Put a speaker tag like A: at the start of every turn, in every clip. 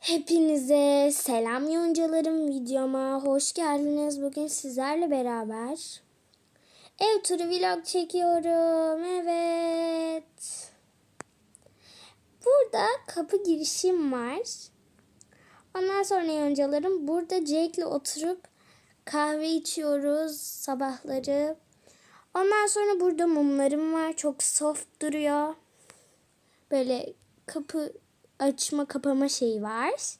A: Hepinize selam yoncalarım videoma hoş geldiniz. Bugün sizlerle beraber ev turu vlog çekiyorum. Evet. Burada kapı girişim var. Ondan sonra yoncalarım burada Jake'le oturup kahve içiyoruz sabahları. Ondan sonra burada mumlarım var. Çok soft duruyor. Böyle kapı açma kapama şeyi var.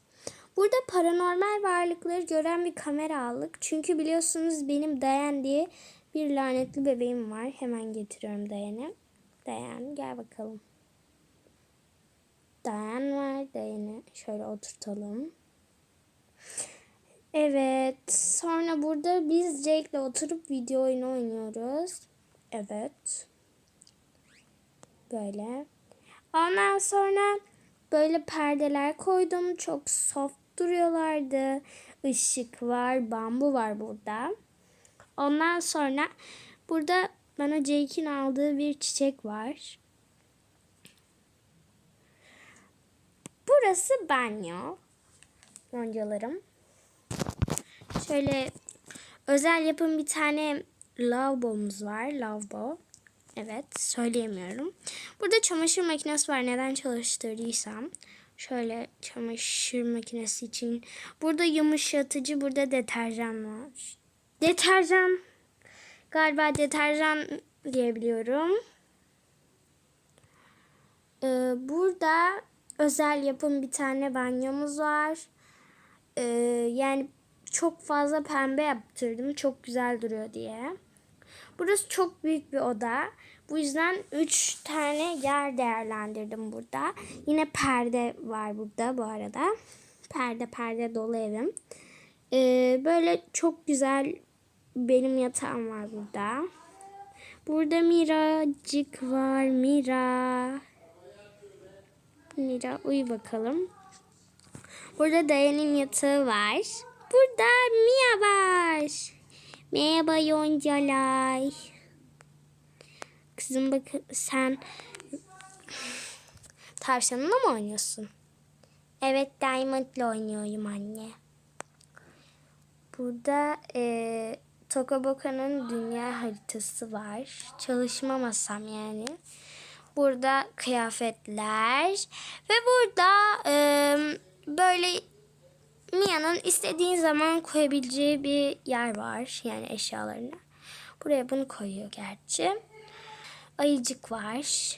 A: Burada paranormal varlıkları gören bir kamera aldık. Çünkü biliyorsunuz benim Dayan diye bir lanetli bebeğim var. Hemen getiriyorum Dayan'ı. Dayan gel bakalım. Dayan var. Dayan'ı şöyle oturtalım. Evet. Sonra burada biz Jake'le oturup video oyunu oynuyoruz. Evet. Böyle. Ondan sonra böyle perdeler koydum. Çok soft duruyorlardı. Işık var, bambu var burada. Ondan sonra burada bana Jake'in aldığı bir çiçek var. Burası banyo. Yoncalarım. Şöyle özel yapım bir tane lavabomuz var. Lavabo. Evet söyleyemiyorum. Burada çamaşır makinesi var. Neden çalıştırdıysam. Şöyle çamaşır makinesi için. Burada yumuşatıcı. Burada deterjan var. Deterjan. Galiba deterjan diyebiliyorum. Ee, burada özel yapım bir tane banyomuz var. Ee, yani çok fazla pembe yaptırdım. Çok güzel duruyor diye. Burası çok büyük bir oda. Bu yüzden 3 tane yer değerlendirdim burada. Yine perde var burada bu arada. Perde perde dolu evim. Ee, böyle çok güzel benim yatağım var burada. Burada Miracık var. Mira. Mira uyu bakalım. Burada Dayan'ın yatağı var. Burada Mia var. Merhaba yoncalar. Kızım bak sen tavşanla mı oynuyorsun? Evet Diamond'la oynuyorum anne. Burada e, Tokoboka'nın dünya haritası var. Çalışma masam yani. Burada kıyafetler ve burada e, böyle Mia'nın istediğin zaman koyabileceği bir yer var. Yani eşyalarını. Buraya bunu koyuyor gerçi. Ayıcık var.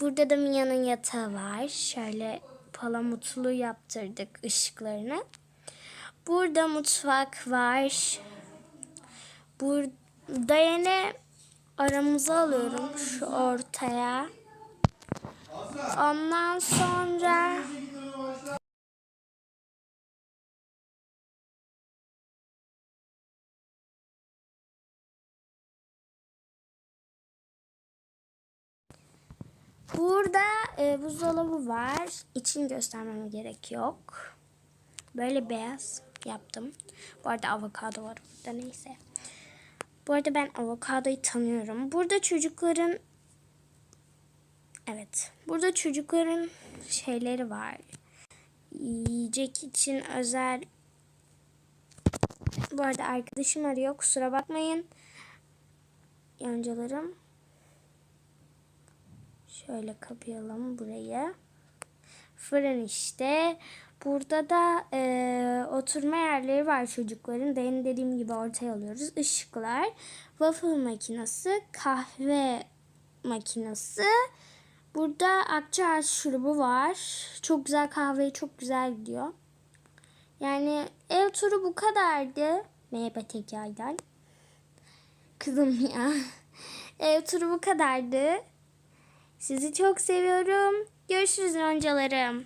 A: Burada da Mia'nın yatağı var. Şöyle palamutlu yaptırdık ışıklarını. Burada mutfak var. Burada yine aramıza alıyorum şu ortaya. Ondan sonra Burada e, buzdolabı var. İçini göstermeme gerek yok. Böyle beyaz yaptım. Bu arada avokado var burada neyse. Bu arada ben avokadoyu tanıyorum. Burada çocukların Evet. Burada çocukların şeyleri var. Yiyecek için özel Bu arada arkadaşım arıyor. Kusura bakmayın. Yancalarım. Şöyle kapayalım burayı. Fırın işte. Burada da e, oturma yerleri var çocukların. Benim dediğim gibi ortaya alıyoruz. Işıklar, waffle makinesi, kahve makinesi. Burada akçaağaç şurubu var. Çok güzel kahve, çok güzel gidiyor. Yani ev turu bu kadardı. Merhaba tekrardan. Kızım ya. Ev turu bu kadardı. Sizi çok seviyorum. Görüşürüz yoncalarım.